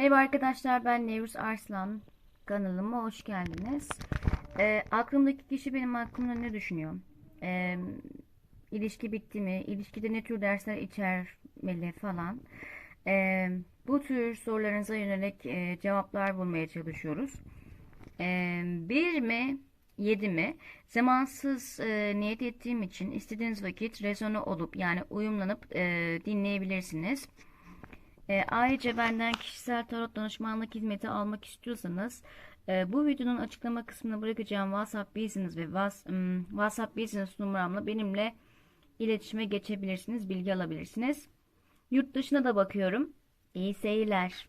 Merhaba arkadaşlar ben Nevruz Arslan kanalıma hoş geldiniz. Ee, aklımdaki kişi benim hakkımda ne düşünüyor? Ee, ilişki bitti mi? İlişkide ne tür dersler içermeli falan. Ee, bu tür sorularınıza yönelik e, cevaplar bulmaya çalışıyoruz. Ee, bir mi? Yedi mi? Zamansız e, niyet ettiğim için istediğiniz vakit rezone olup yani uyumlanıp e, dinleyebilirsiniz. E, ayrıca benden kişisel tarot danışmanlık hizmeti almak istiyorsanız e, bu videonun açıklama kısmına bırakacağım WhatsApp Business ve ım, WhatsApp Business numaramla benimle iletişime geçebilirsiniz, bilgi alabilirsiniz. Yurt dışına da bakıyorum. İyi seyirler.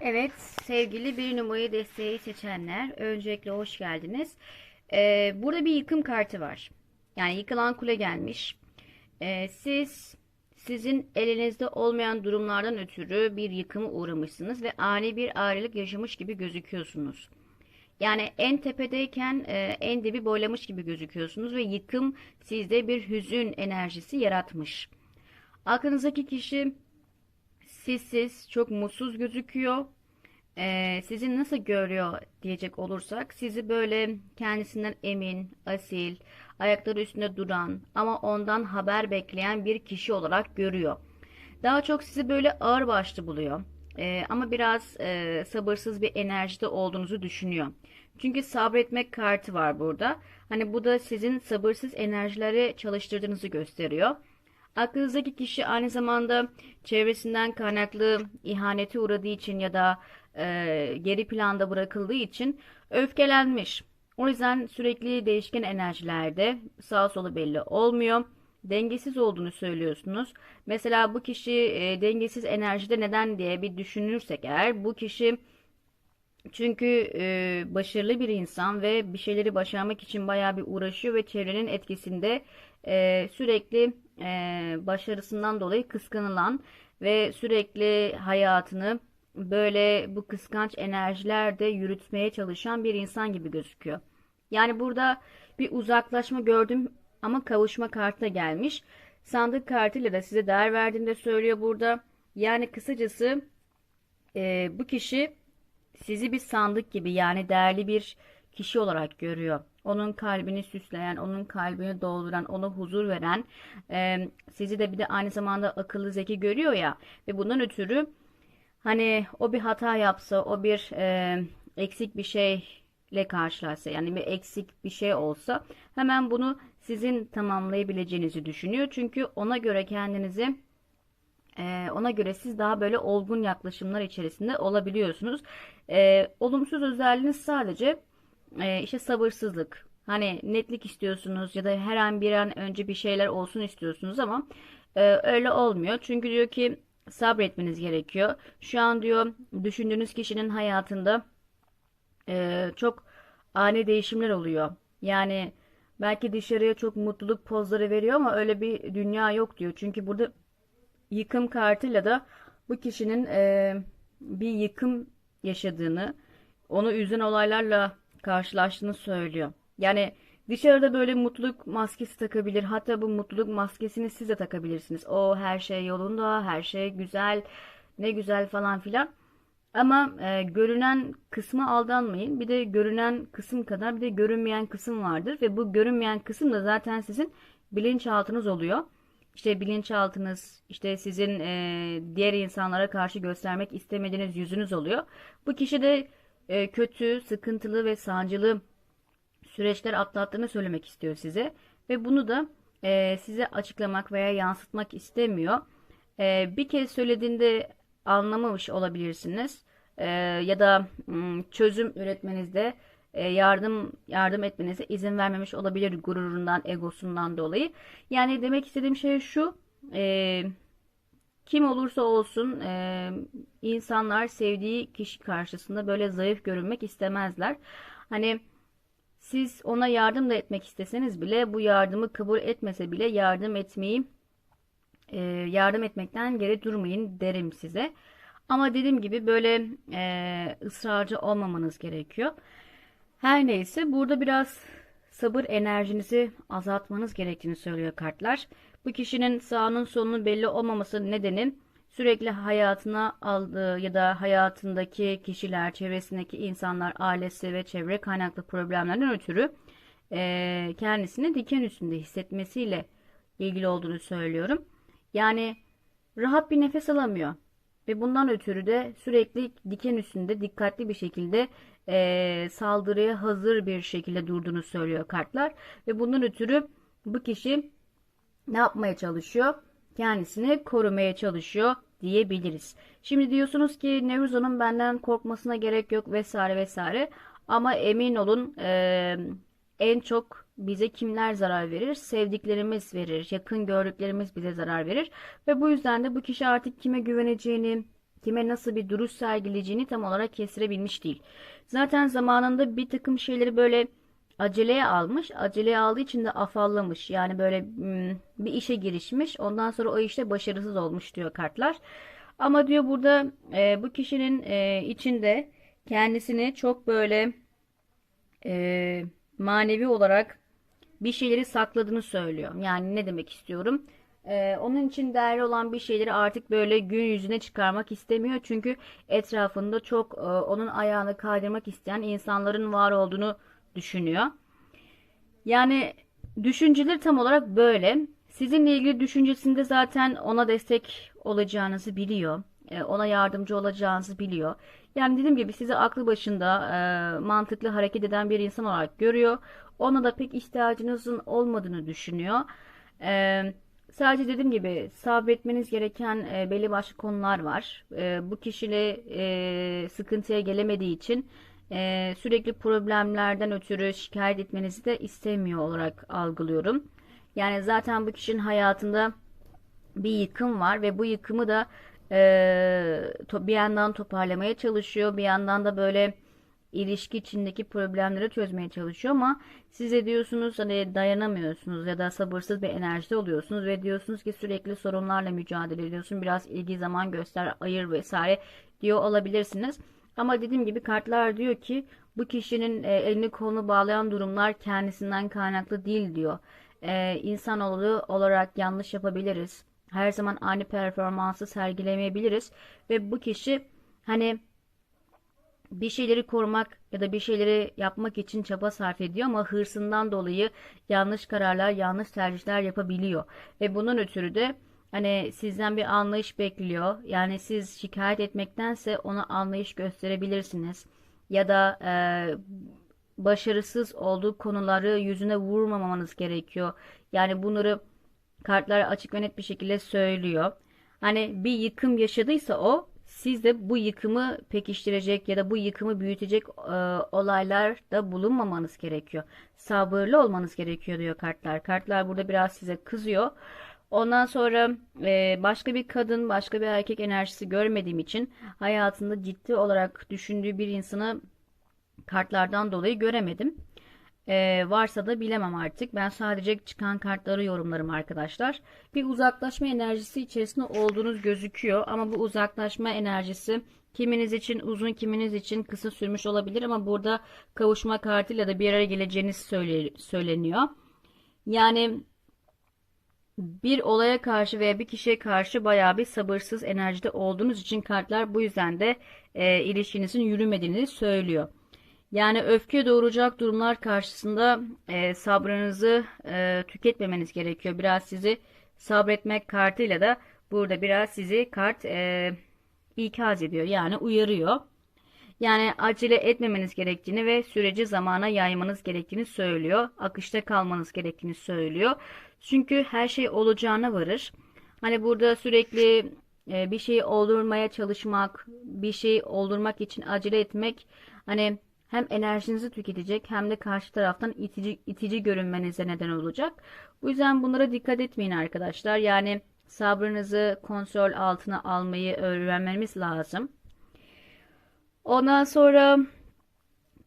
Evet, sevgili bir numarayı desteği seçenler, öncelikle hoş geldiniz. E, burada bir yıkım kartı var. Yani yıkılan kule gelmiş. E, siz sizin elinizde olmayan durumlardan ötürü bir yıkıma uğramışsınız ve ani bir ayrılık yaşamış gibi gözüküyorsunuz. Yani en tepedeyken e, en dibi boylamış gibi gözüküyorsunuz ve yıkım sizde bir hüzün enerjisi yaratmış. Aklınızdaki kişi sizsiz, çok mutsuz gözüküyor. Ee, sizi nasıl görüyor diyecek olursak sizi böyle kendisinden emin, asil, ayakları üstünde duran ama ondan haber bekleyen bir kişi olarak görüyor. Daha çok sizi böyle ağırbaşlı buluyor. Ee, ama biraz e, sabırsız bir enerjide olduğunuzu düşünüyor. Çünkü sabretmek kartı var burada. Hani bu da sizin sabırsız enerjileri çalıştırdığınızı gösteriyor. Aklınızdaki kişi aynı zamanda çevresinden kaynaklı ihanete uğradığı için ya da e, geri planda bırakıldığı için öfkelenmiş. O yüzden sürekli değişken enerjilerde sağ solu belli olmuyor. Dengesiz olduğunu söylüyorsunuz. Mesela bu kişi e, dengesiz enerjide neden diye bir düşünürsek eğer bu kişi çünkü e, başarılı bir insan ve bir şeyleri başarmak için bayağı bir uğraşıyor ve çevrenin etkisinde e, sürekli e, başarısından dolayı kıskanılan ve sürekli hayatını böyle bu kıskanç enerjilerde yürütmeye çalışan bir insan gibi gözüküyor. Yani burada bir uzaklaşma gördüm ama kavuşma kartı da gelmiş. Sandık kartıyla da size değer verdiğini de söylüyor burada. Yani kısacası e, bu kişi sizi bir sandık gibi yani değerli bir kişi olarak görüyor. Onun kalbini süsleyen, onun kalbini dolduran, ona huzur veren, e, sizi de bir de aynı zamanda akıllı zeki görüyor ya ve bundan ötürü hani o bir hata yapsa, o bir e, eksik bir şeyle karşılaşsa yani bir eksik bir şey olsa hemen bunu sizin tamamlayabileceğinizi düşünüyor. Çünkü ona göre kendinizi ee, ona göre siz daha böyle olgun yaklaşımlar içerisinde olabiliyorsunuz. Ee, olumsuz özelliğiniz sadece e, işte sabırsızlık. Hani netlik istiyorsunuz ya da her an bir an önce bir şeyler olsun istiyorsunuz ama e, öyle olmuyor. Çünkü diyor ki sabretmeniz gerekiyor. Şu an diyor düşündüğünüz kişinin hayatında e, çok ani değişimler oluyor. Yani belki dışarıya çok mutluluk pozları veriyor ama öyle bir dünya yok diyor. Çünkü burada yıkım kartıyla da bu kişinin e, bir yıkım yaşadığını, onu üzen olaylarla karşılaştığını söylüyor. Yani dışarıda böyle mutluluk maskesi takabilir. Hatta bu mutluluk maskesini siz de takabilirsiniz. O her şey yolunda, her şey güzel, ne güzel falan filan. Ama e, görünen kısma aldanmayın. Bir de görünen kısım kadar bir de görünmeyen kısım vardır. Ve bu görünmeyen kısım da zaten sizin bilinçaltınız oluyor. İşte bilinçaltınız, işte sizin e, diğer insanlara karşı göstermek istemediğiniz yüzünüz oluyor. Bu kişi de e, kötü, sıkıntılı ve sancılı süreçler atlattığını söylemek istiyor size. Ve bunu da e, size açıklamak veya yansıtmak istemiyor. E, bir kez söylediğinde anlamamış olabilirsiniz. E, ya da m, çözüm üretmenizde e, yardım yardım etmenize izin vermemiş olabilir gururundan, egosundan dolayı. Yani demek istediğim şey şu. E, kim olursa olsun e, insanlar sevdiği kişi karşısında böyle zayıf görünmek istemezler. Hani siz ona yardım da etmek isteseniz bile bu yardımı kabul etmese bile yardım etmeyi e, yardım etmekten geri durmayın derim size. Ama dediğim gibi böyle e, ısrarcı olmamanız gerekiyor. Her neyse burada biraz sabır enerjinizi azaltmanız gerektiğini söylüyor kartlar. Bu kişinin sağının solunun belli olmaması nedeni sürekli hayatına aldığı ya da hayatındaki kişiler, çevresindeki insanlar, ailesi ve çevre kaynaklı problemlerden ötürü e, kendisini diken üstünde hissetmesiyle ilgili olduğunu söylüyorum. Yani rahat bir nefes alamıyor. Ve bundan ötürü de sürekli diken üstünde dikkatli bir şekilde e, saldırıya hazır bir şekilde durduğunu söylüyor kartlar. Ve bundan ötürü bu kişi ne yapmaya çalışıyor? Kendisini korumaya çalışıyor diyebiliriz. Şimdi diyorsunuz ki Nevruza'nın benden korkmasına gerek yok vesaire vesaire. Ama emin olun e, en çok bize kimler zarar verir? Sevdiklerimiz verir, yakın gördüklerimiz bize zarar verir. Ve bu yüzden de bu kişi artık kime güveneceğini, kime nasıl bir duruş sergileyeceğini tam olarak kestirebilmiş değil. Zaten zamanında bir takım şeyleri böyle aceleye almış. Aceleye aldığı için de afallamış. Yani böyle hmm, bir işe girişmiş. Ondan sonra o işte başarısız olmuş diyor kartlar. Ama diyor burada e, bu kişinin e, içinde kendisini çok böyle e, manevi olarak bir şeyleri sakladığını söylüyor. Yani ne demek istiyorum? Ee, onun için değerli olan bir şeyleri artık böyle gün yüzüne çıkarmak istemiyor. Çünkü etrafında çok e, onun ayağını kaydırmak isteyen insanların var olduğunu düşünüyor. Yani düşünceleri tam olarak böyle. Sizinle ilgili düşüncesinde zaten ona destek olacağınızı biliyor. E, ona yardımcı olacağınızı biliyor. Yani dediğim gibi sizi aklı başında e, mantıklı hareket eden bir insan olarak görüyor. Ona da pek ihtiyacınızın olmadığını düşünüyor. E, sadece dediğim gibi sabretmeniz gereken e, belli başlı konular var. E, bu kişiyle e, sıkıntıya gelemediği için e, sürekli problemlerden ötürü şikayet etmenizi de istemiyor olarak algılıyorum. Yani zaten bu kişinin hayatında bir yıkım var ve bu yıkımı da e, bir yandan toparlamaya çalışıyor, bir yandan da böyle ilişki içindeki problemleri çözmeye çalışıyor ama siz de diyorsunuz hani dayanamıyorsunuz ya da sabırsız bir enerjide oluyorsunuz ve diyorsunuz ki sürekli sorunlarla mücadele ediyorsun biraz ilgi zaman göster ayır vesaire diyor olabilirsiniz. Ama dediğim gibi kartlar diyor ki bu kişinin e, elini kolunu bağlayan durumlar kendisinden kaynaklı değil diyor. E, insanoğlu olarak yanlış yapabiliriz. Her zaman aynı performansı sergilemeyebiliriz ve bu kişi hani bir şeyleri korumak ya da bir şeyleri yapmak için çaba sarf ediyor ama hırsından dolayı yanlış kararlar, yanlış tercihler yapabiliyor. Ve bunun ötürü de hani sizden bir anlayış bekliyor. Yani siz şikayet etmektense ona anlayış gösterebilirsiniz. Ya da e, başarısız olduğu konuları yüzüne vurmamanız gerekiyor. Yani bunları kartlar açık ve net bir şekilde söylüyor. Hani bir yıkım yaşadıysa o siz de bu yıkımı pekiştirecek ya da bu yıkımı büyütecek e, olaylarda bulunmamanız gerekiyor. Sabırlı olmanız gerekiyor diyor kartlar. Kartlar burada biraz size kızıyor. Ondan sonra e, başka bir kadın, başka bir erkek enerjisi görmediğim için hayatında ciddi olarak düşündüğü bir insanı kartlardan dolayı göremedim. Ee, varsa da bilemem artık. Ben sadece çıkan kartları yorumlarım arkadaşlar. Bir uzaklaşma enerjisi içerisinde olduğunuz gözüküyor. Ama bu uzaklaşma enerjisi kiminiz için uzun kiminiz için kısa sürmüş olabilir. Ama burada kavuşma kartıyla da bir araya geleceğiniz söyle, söyleniyor. Yani bir olaya karşı veya bir kişiye karşı bayağı bir sabırsız enerjide olduğunuz için kartlar bu yüzden de e, ilişkinizin yürümediğini söylüyor. Yani öfke doğuracak durumlar karşısında e, sabrınızı e, tüketmemeniz gerekiyor. Biraz sizi sabretmek kartıyla da burada biraz sizi kart e, ikaz ediyor. Yani uyarıyor. Yani acele etmemeniz gerektiğini ve süreci zamana yaymanız gerektiğini söylüyor. Akışta kalmanız gerektiğini söylüyor. Çünkü her şey olacağına varır. Hani burada sürekli e, bir şeyi oldurmaya çalışmak, bir şey oldurmak için acele etmek hani hem enerjinizi tüketecek hem de karşı taraftan itici, itici görünmenize neden olacak. Bu yüzden bunlara dikkat etmeyin arkadaşlar. Yani sabrınızı kontrol altına almayı öğrenmemiz lazım. Ondan sonra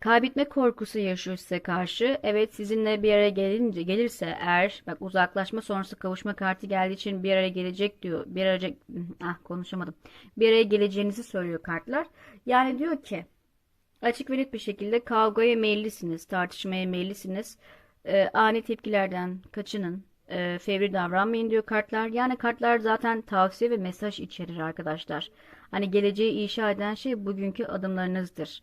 kaybetme korkusu yaşıyor size karşı. Evet sizinle bir araya gelince gelirse eğer bak uzaklaşma sonrası kavuşma kartı geldiği için bir araya gelecek diyor. Bir araya ah konuşamadım. Bir araya geleceğinizi söylüyor kartlar. Yani diyor ki Açık ve net bir şekilde kavgaya meyillisiniz, tartışmaya meyillisiniz. E, ani tepkilerden kaçının. e, fevri davranmayın diyor kartlar. Yani kartlar zaten tavsiye ve mesaj içerir arkadaşlar. Hani geleceği inşa eden şey bugünkü adımlarınızdır.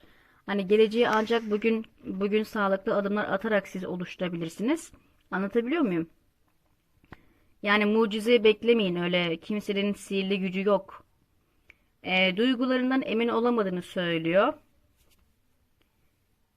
Hani geleceği ancak bugün bugün sağlıklı adımlar atarak siz oluşturabilirsiniz. Anlatabiliyor muyum? Yani mucize beklemeyin öyle kimsenin sihirli gücü yok. E, duygularından emin olamadığını söylüyor.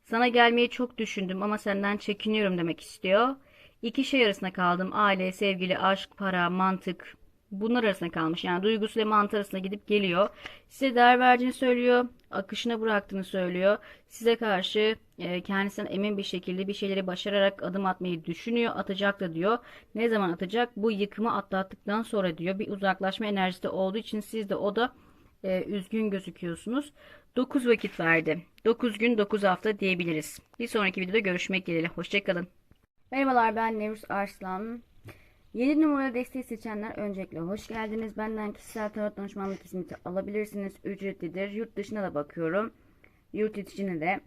Sana gelmeyi çok düşündüm ama senden çekiniyorum demek istiyor. İki şey arasında kaldım. Aile, sevgili, aşk, para, mantık. Bunlar arasında kalmış. Yani duygusu ile mantığı arasında gidip geliyor. Size değer verdiğini söylüyor. Akışına bıraktığını söylüyor. Size karşı e, kendisinden emin bir şekilde bir şeyleri başararak adım atmayı düşünüyor. Atacak da diyor. Ne zaman atacak? Bu yıkımı atlattıktan sonra diyor. Bir uzaklaşma enerjisi olduğu için siz de o da e, üzgün gözüküyorsunuz. 9 vakit verdi. 9 gün 9 hafta diyebiliriz. Bir sonraki videoda görüşmek dileğiyle. Hoşçakalın. Merhabalar ben Nevruz Arslan. 7 numara desteği seçenler öncelikle hoş geldiniz. Benden kişisel tarot danışmanlık hizmeti alabilirsiniz. Ücretlidir. Yurt dışına da bakıyorum. Yurt içine de.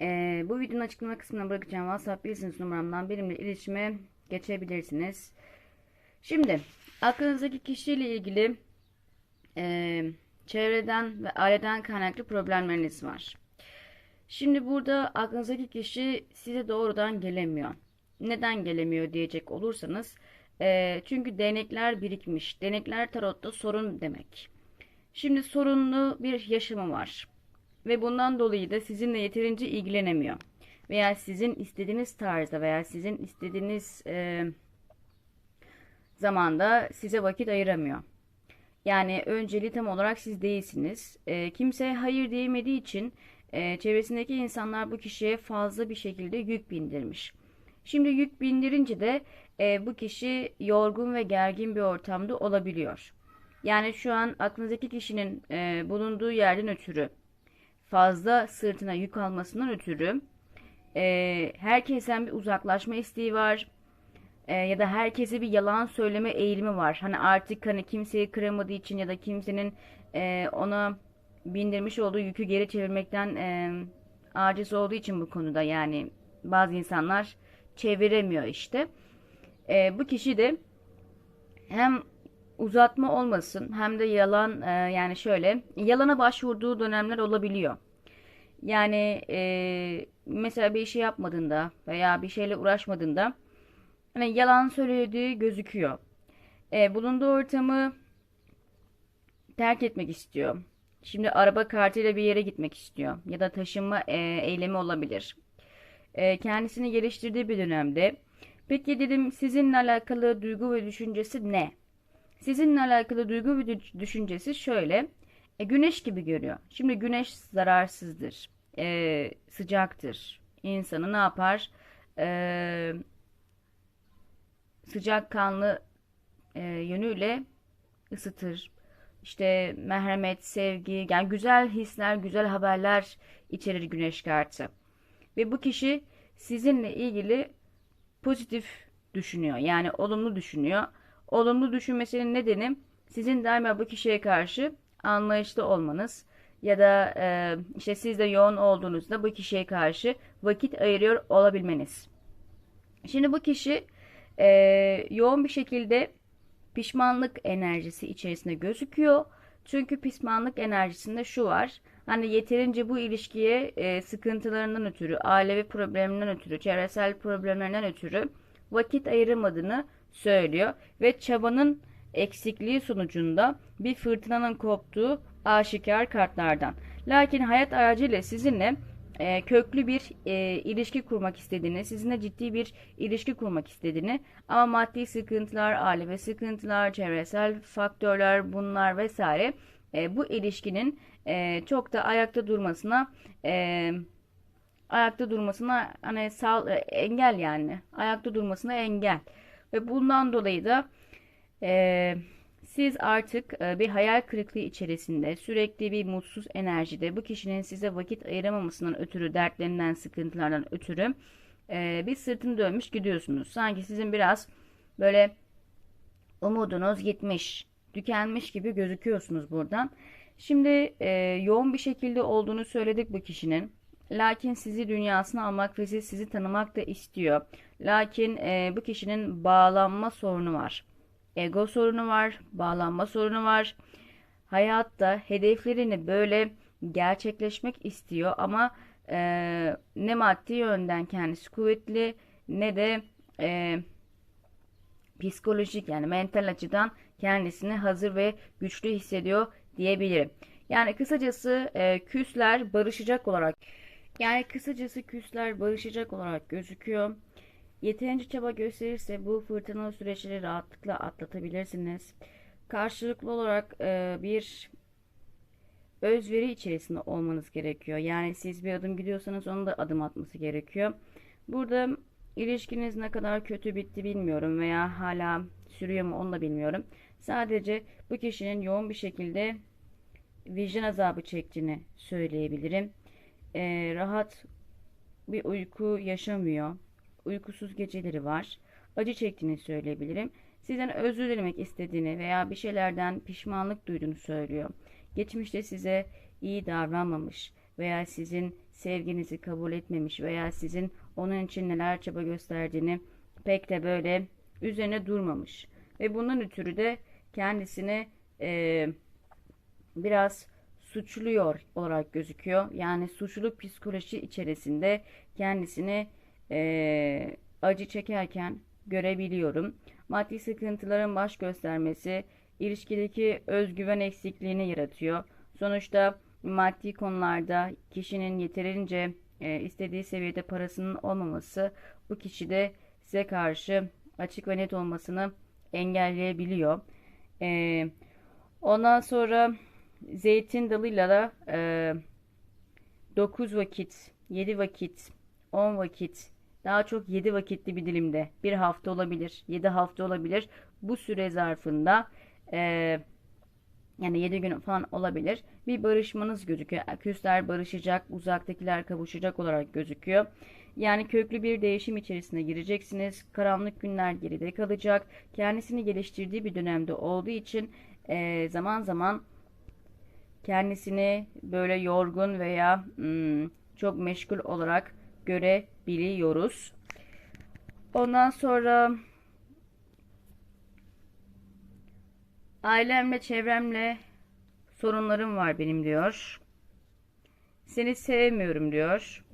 Ee, bu videonun açıklama kısmına bırakacağım WhatsApp business numaramdan benimle iletişime geçebilirsiniz. Şimdi aklınızdaki kişiyle ilgili e, çevreden ve aileden kaynaklı problemleriniz var. Şimdi burada aklınızdaki kişi size doğrudan gelemiyor. Neden gelemiyor diyecek olursanız e, çünkü denekler birikmiş. Denekler tarotta sorun demek. Şimdi sorunlu bir yaşamı var. Ve bundan dolayı da sizinle yeterince ilgilenemiyor. Veya sizin istediğiniz tarzda veya sizin istediğiniz e, zamanda size vakit ayıramıyor. Yani önceliği tam olarak siz değilsiniz. E, kimse hayır diyemediği için e, çevresindeki insanlar bu kişiye fazla bir şekilde yük bindirmiş. Şimdi yük bindirince de e, bu kişi yorgun ve gergin bir ortamda olabiliyor. Yani şu an aklınızdaki kişinin e, bulunduğu yerden ötürü fazla sırtına yük almasından ötürü e, herkesten bir uzaklaşma isteği var. E, ya da herkese bir yalan söyleme eğilimi var. Hani artık hani kimseyi kıramadığı için ya da kimsenin e, ona bindirmiş olduğu yükü geri çevirmekten e, aciz olduğu için bu konuda yani bazı insanlar çeviremiyor işte. E, bu kişi de hem uzatma olmasın hem de yalan e, yani şöyle yalana başvurduğu dönemler olabiliyor. Yani e, mesela bir şey yapmadığında veya bir şeyle uğraşmadığında hani yalan söylediği gözüküyor. E, bulunduğu ortamı terk etmek istiyor. Şimdi araba kartıyla bir yere gitmek istiyor ya da taşınma e, eylemi olabilir. E, kendisini geliştirdiği bir dönemde. Peki dedim sizinle alakalı duygu ve düşüncesi ne? Sizinle alakalı duygu ve düşüncesi şöyle. E, güneş gibi görüyor. Şimdi güneş zararsızdır. E, sıcaktır. İnsanı ne yapar? E, sıcakkanlı e, yönüyle ısıtır. İşte merhamet, sevgi, yani güzel hisler, güzel haberler içerir güneş kartı. Ve bu kişi sizinle ilgili pozitif düşünüyor. Yani olumlu düşünüyor. Olumlu düşünmesinin nedeni sizin daima bu kişiye karşı anlayışlı olmanız ya da e, işte siz de yoğun olduğunuzda bu kişiye karşı vakit ayırıyor olabilmeniz. Şimdi bu kişi e, yoğun bir şekilde pişmanlık enerjisi içerisinde gözüküyor. Çünkü pişmanlık enerjisinde şu var. Hani yeterince bu ilişkiye e, sıkıntılarından ötürü, ailevi problemlerinden ötürü, çevresel problemlerinden ötürü vakit ayıramadığını söylüyor. Ve çabanın eksikliği sonucunda bir fırtınanın koptuğu aşikar kartlardan. Lakin hayat aracıyla sizinle e, köklü bir e, ilişki kurmak istediğini, sizinle ciddi bir ilişki kurmak istediğini ama maddi sıkıntılar, ailevi sıkıntılar, çevresel faktörler bunlar vesaire e, bu ilişkinin e, çok da ayakta durmasına e, ayakta durmasına hani sağ, e, engel yani. Ayakta durmasına engel. Ve bundan dolayı da e, siz artık e, bir hayal kırıklığı içerisinde sürekli bir mutsuz enerjide bu kişinin size vakit ayıramamasından ötürü dertlerinden sıkıntılardan ötürü e, bir sırtını dönmüş gidiyorsunuz. Sanki sizin biraz böyle umudunuz gitmiş, tükenmiş gibi gözüküyorsunuz buradan. Şimdi e, yoğun bir şekilde olduğunu söyledik bu kişinin. Lakin sizi dünyasına almak ve sizi tanımak da istiyor. Lakin e, bu kişinin bağlanma sorunu var. Ego sorunu var, bağlanma sorunu var. Hayatta hedeflerini böyle gerçekleşmek istiyor ama e, ne maddi yönden kendisi kuvvetli ne de e, psikolojik yani mental açıdan kendisini hazır ve güçlü hissediyor diyebilirim. Yani kısacası e, küsler barışacak olarak yani kısacası küsler barışacak olarak gözüküyor. Yeterince çaba gösterirse bu fırtınalı süreçleri rahatlıkla atlatabilirsiniz. Karşılıklı olarak e, bir özveri içerisinde olmanız gerekiyor. Yani siz bir adım gidiyorsanız onun da adım atması gerekiyor. Burada ilişkiniz ne kadar kötü bitti bilmiyorum veya hala sürüyor mu onu da bilmiyorum. Sadece bu kişinin yoğun bir şekilde vicdan azabı çektiğini söyleyebilirim. Ee, rahat bir uyku yaşamıyor. Uykusuz geceleri var. Acı çektiğini söyleyebilirim. Sizden özür dilemek istediğini veya bir şeylerden pişmanlık duyduğunu söylüyor. Geçmişte size iyi davranmamış veya sizin sevginizi kabul etmemiş veya sizin onun için neler çaba gösterdiğini pek de böyle üzerine durmamış. Ve bunun ötürü de kendisini e, biraz suçluyor olarak gözüküyor. Yani suçluluk psikoloji içerisinde kendisini e, acı çekerken görebiliyorum. Maddi sıkıntıların baş göstermesi ilişkideki özgüven eksikliğini yaratıyor. Sonuçta maddi konularda kişinin yeterince e, istediği seviyede parasının olmaması bu kişide size karşı açık ve net olmasını engelleyebiliyor. E, ondan sonra zeytin dalıyla da e, 9 vakit, 7 vakit, 10 vakit, daha çok 7 vakitli bir dilimde bir hafta olabilir, 7 hafta olabilir. Bu süre zarfında e, yani 7 gün falan olabilir. Bir barışmanız gözüküyor. Küsler barışacak, uzaktakiler kavuşacak olarak gözüküyor. Yani köklü bir değişim içerisine gireceksiniz. Karanlık günler geride kalacak. Kendisini geliştirdiği bir dönemde olduğu için e, zaman zaman kendisini böyle yorgun veya hmm, çok meşgul olarak görebiliyoruz. Ondan sonra ailemle, çevremle sorunlarım var benim diyor. Seni sevmiyorum diyor.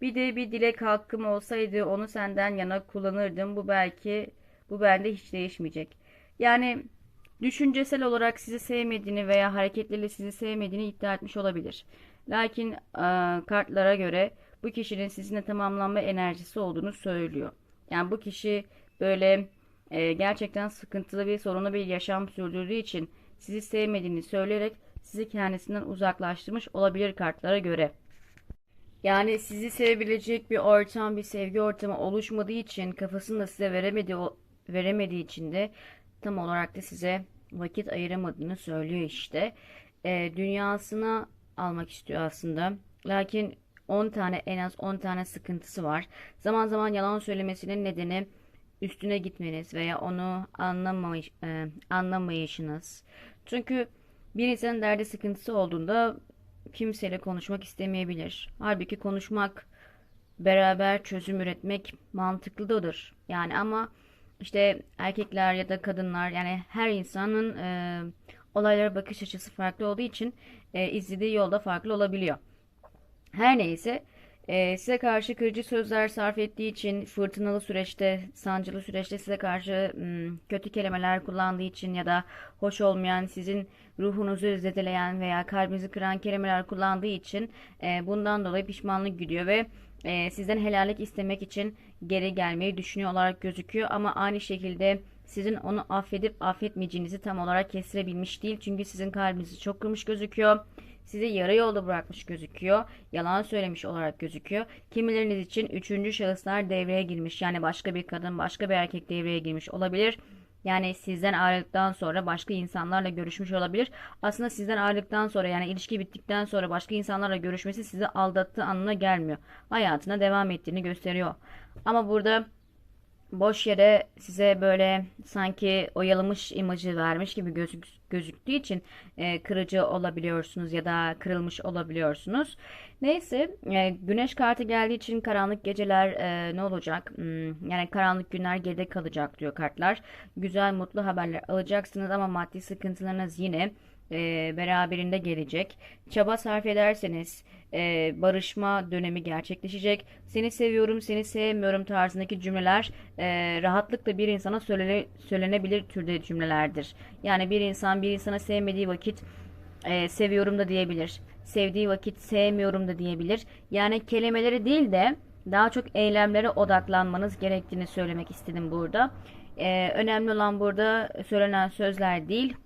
Bir de bir dilek hakkım olsaydı onu senden yana kullanırdım. Bu belki bu bende hiç değişmeyecek. Yani düşüncesel olarak sizi sevmediğini veya hareketleriyle sizi sevmediğini iddia etmiş olabilir. Lakin e, kartlara göre bu kişinin sizinle tamamlanma enerjisi olduğunu söylüyor. Yani bu kişi böyle e, gerçekten sıkıntılı bir sorunlu bir yaşam sürdürdüğü için sizi sevmediğini söyleyerek sizi kendisinden uzaklaştırmış olabilir kartlara göre. Yani sizi sevebilecek bir ortam, bir sevgi ortamı oluşmadığı için kafasını da size veremediği, veremediği için de tam olarak da size vakit ayıramadığını söylüyor işte. E, dünyasına almak istiyor aslında. Lakin 10 tane en az 10 tane sıkıntısı var. Zaman zaman yalan söylemesinin nedeni üstüne gitmeniz veya onu anlamayış, e, anlamayışınız. Çünkü bir insanın derdi sıkıntısı olduğunda kimseyle konuşmak istemeyebilir. Halbuki konuşmak, beraber çözüm üretmek mantıklıdır. Yani ama işte erkekler ya da kadınlar yani her insanın e, olaylara bakış açısı farklı olduğu için e, izlediği yolda farklı olabiliyor. Her neyse e, size karşı kırıcı sözler sarf ettiği için fırtınalı süreçte, sancılı süreçte size karşı m, kötü kelimeler kullandığı için ya da hoş olmayan, sizin ruhunuzu zedeleyen veya kalbinizi kıran kelimeler kullandığı için e, bundan dolayı pişmanlık gidiyor ve e, sizden helallik istemek için geri gelmeyi düşünüyor olarak gözüküyor ama aynı şekilde sizin onu affedip affetmeyeceğinizi tam olarak kestirebilmiş değil. Çünkü sizin kalbinizi çok kırmış gözüküyor. Sizi yarı yolda bırakmış gözüküyor. Yalan söylemiş olarak gözüküyor. Kimileriniz için üçüncü şahıslar devreye girmiş. Yani başka bir kadın, başka bir erkek devreye girmiş olabilir. Yani sizden ayrıldıktan sonra başka insanlarla görüşmüş olabilir. Aslında sizden ayrıldıktan sonra yani ilişki bittikten sonra başka insanlarla görüşmesi sizi aldattığı anlamına gelmiyor. Hayatına devam ettiğini gösteriyor. Ama burada boş yere size böyle sanki oyalamış imajı vermiş gibi gözük, gözüktüğü için e, kırıcı olabiliyorsunuz ya da kırılmış olabiliyorsunuz. Neyse e, güneş kartı geldiği için karanlık geceler e, ne olacak? Hmm, yani karanlık günler geride kalacak diyor kartlar. Güzel mutlu haberler alacaksınız ama maddi sıkıntılarınız yine e, beraberinde gelecek. Çaba sarf ederseniz e, barışma dönemi gerçekleşecek. Seni seviyorum, seni sevmiyorum tarzındaki cümleler e, rahatlıkla bir insana söylene, söylenebilir türde cümlelerdir. Yani bir insan bir insana sevmediği vakit e, seviyorum da diyebilir. Sevdiği vakit sevmiyorum da diyebilir. Yani kelimeleri değil de daha çok eylemlere odaklanmanız gerektiğini söylemek istedim burada. E, önemli olan burada söylenen sözler değil,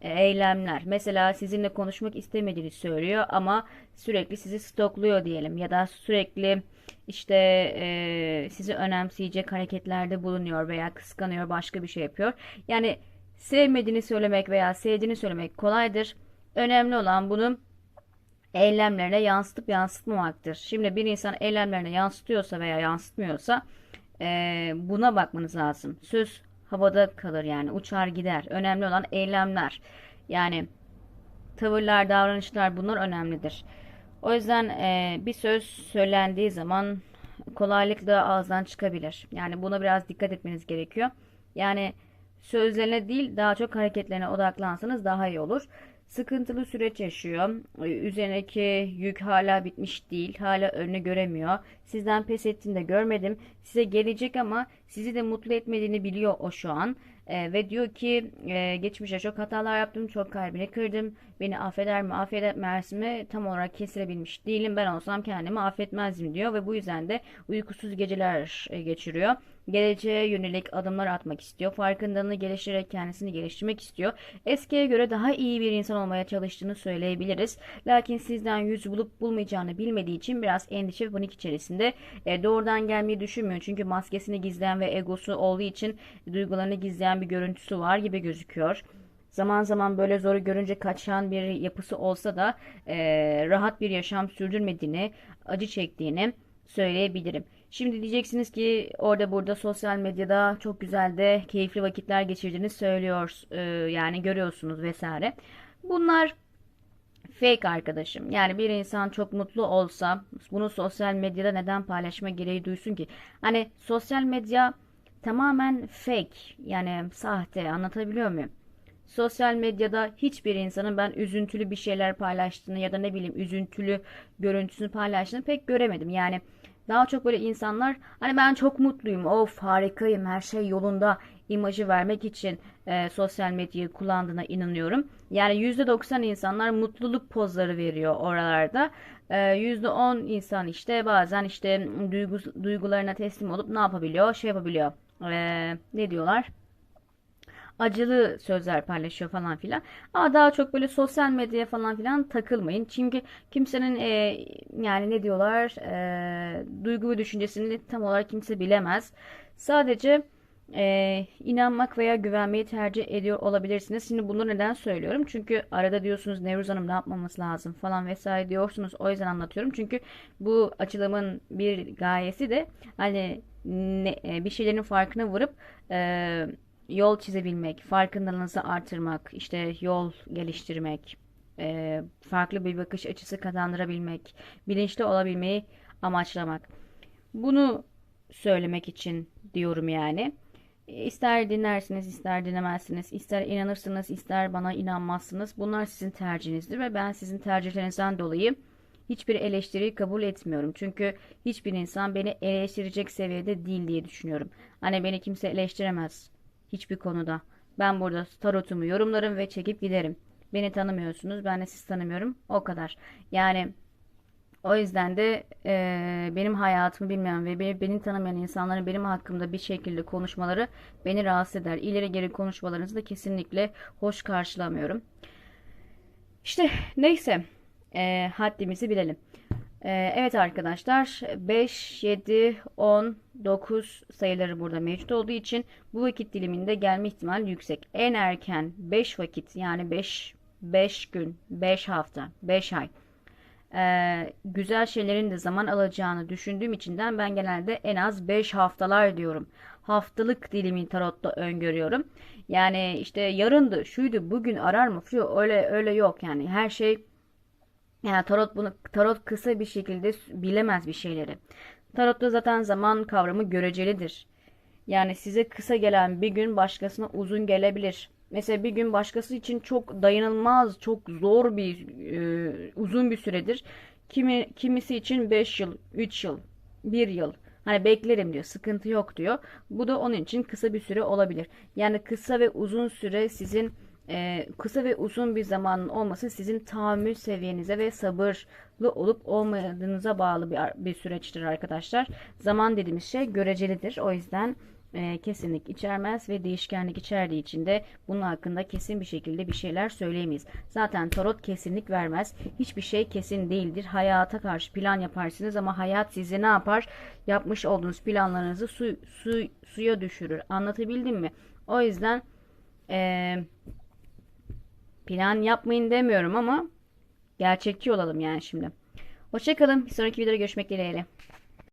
eylemler. Mesela sizinle konuşmak istemediğini söylüyor ama sürekli sizi stokluyor diyelim ya da sürekli işte e, sizi önemseyecek hareketlerde bulunuyor veya kıskanıyor başka bir şey yapıyor. Yani sevmediğini söylemek veya sevdiğini söylemek kolaydır. Önemli olan bunu eylemlerine yansıtıp yansıtmamaktır. Şimdi bir insan eylemlerine yansıtıyorsa veya yansıtmıyorsa e, buna bakmanız lazım. Söz havada kalır yani uçar gider. Önemli olan eylemler. Yani tavırlar, davranışlar bunlar önemlidir. O yüzden e, bir söz söylendiği zaman kolaylıkla ağızdan çıkabilir. Yani buna biraz dikkat etmeniz gerekiyor. Yani sözlerine değil daha çok hareketlerine odaklansanız daha iyi olur. Sıkıntılı süreç yaşıyor. Üzerindeki yük hala bitmiş değil. Hala önünü göremiyor. Sizden pes ettiğini de görmedim. Size gelecek ama sizi de mutlu etmediğini biliyor o şu an. E, ve diyor ki e, geçmişte çok hatalar yaptım, çok kalbini kırdım. Beni affeder mi, affetmez mi tam olarak kesilebilmiş değilim. Ben olsam kendimi affetmezdim diyor ve bu yüzden de uykusuz geceler e, geçiriyor. Geleceğe yönelik adımlar atmak istiyor. Farkındalığını geliştirerek kendisini geliştirmek istiyor. Eskiye göre daha iyi bir insan olmaya çalıştığını söyleyebiliriz. Lakin sizden yüz bulup bulmayacağını bilmediği için biraz endişe ve panik içerisinde e, doğrudan gelmeyi düşünmüyor. Çünkü maskesini gizleyen ve egosu olduğu için duygularını gizleyen bir görüntüsü var gibi gözüküyor. Zaman zaman böyle zoru görünce kaçan bir yapısı olsa da e, rahat bir yaşam sürdürmediğini, acı çektiğini söyleyebilirim. Şimdi diyeceksiniz ki orada burada sosyal medyada çok güzel de keyifli vakitler geçirdiğini söylüyor, e, yani görüyorsunuz vesaire. Bunlar fake arkadaşım. Yani bir insan çok mutlu olsa bunu sosyal medyada neden paylaşma gereği duysun ki? Hani sosyal medya tamamen fake yani sahte anlatabiliyor muyum? Sosyal medyada hiçbir insanın ben üzüntülü bir şeyler paylaştığını ya da ne bileyim üzüntülü görüntüsünü paylaştığını pek göremedim. Yani daha çok böyle insanlar hani ben çok mutluyum, of harikayım, her şey yolunda imajı vermek için e, sosyal medyayı kullandığına inanıyorum. Yani %90 insanlar mutluluk pozları veriyor oralarda. E, %10 insan işte bazen işte duygu, duygularına teslim olup ne yapabiliyor? Şey yapabiliyor. E, ne diyorlar? Acılı sözler paylaşıyor falan filan. Ama daha çok böyle sosyal medyaya falan filan takılmayın. Çünkü kimsenin e, yani ne diyorlar e, duygu ve düşüncesini tam olarak kimse bilemez. Sadece e, inanmak veya güvenmeyi tercih ediyor olabilirsiniz. Şimdi bunu neden söylüyorum? Çünkü arada diyorsunuz Nevruz Hanım ne yapmamız lazım falan vesaire diyorsunuz. O yüzden anlatıyorum. Çünkü bu açılımın bir gayesi de hani ne, e, bir şeylerin farkına varıp e, yol çizebilmek, farkındalığınızı artırmak, işte yol geliştirmek, e, farklı bir bakış açısı kazandırabilmek, bilinçli olabilmeyi amaçlamak. Bunu söylemek için diyorum yani. İster dinlersiniz, ister dinlemezsiniz, ister inanırsınız, ister bana inanmazsınız. Bunlar sizin tercihinizdir ve ben sizin tercihlerinizden dolayı hiçbir eleştiriyi kabul etmiyorum. Çünkü hiçbir insan beni eleştirecek seviyede değil diye düşünüyorum. Hani beni kimse eleştiremez hiçbir konuda. Ben burada tarotumu yorumlarım ve çekip giderim. Beni tanımıyorsunuz, ben de sizi tanımıyorum. O kadar. Yani o yüzden de e, benim hayatımı bilmeyen ve beni, beni tanımayan insanların benim hakkımda bir şekilde konuşmaları beni rahatsız eder. İleri geri konuşmalarınızı da kesinlikle hoş karşılamıyorum. İşte neyse e, haddimizi bilelim. E, evet arkadaşlar 5, 7, 10, 9 sayıları burada mevcut olduğu için bu vakit diliminde gelme ihtimali yüksek. En erken 5 vakit yani 5 5 gün, 5 hafta, 5 ay e, güzel şeylerin de zaman alacağını düşündüğüm içinden ben genelde en az 5 haftalar diyorum. Haftalık dilimi tarotta öngörüyorum. Yani işte yarındı, şuydu, bugün arar mı? Öyle öyle yok yani. Her şey yani tarot bunu tarot kısa bir şekilde bilemez bir şeyleri. Tarotta zaten zaman kavramı görecelidir. Yani size kısa gelen bir gün başkasına uzun gelebilir. Mesela bir gün başkası için çok dayanılmaz, çok zor bir e, uzun bir süredir. Kimi kimisi için 5 yıl, 3 yıl, bir yıl. Hani beklerim diyor, sıkıntı yok diyor. Bu da onun için kısa bir süre olabilir. Yani kısa ve uzun süre sizin e, kısa ve uzun bir zamanın olması sizin tahammül seviyenize ve sabırlı olup olmadığınıza bağlı bir, bir süreçtir arkadaşlar. Zaman dediğimiz şey görecelidir. O yüzden e, kesinlik içermez ve değişkenlik içerdiği için de bunun hakkında kesin bir şekilde bir şeyler söyleyemeyiz. Zaten tarot kesinlik vermez. Hiçbir şey kesin değildir. Hayata karşı plan yaparsınız ama hayat sizi ne yapar? Yapmış olduğunuz planlarınızı su, su, suya düşürür. Anlatabildim mi? O yüzden eee Plan yapmayın demiyorum ama gerçekçi olalım yani şimdi. Hoşçakalın. Bir sonraki videoda görüşmek dileğiyle.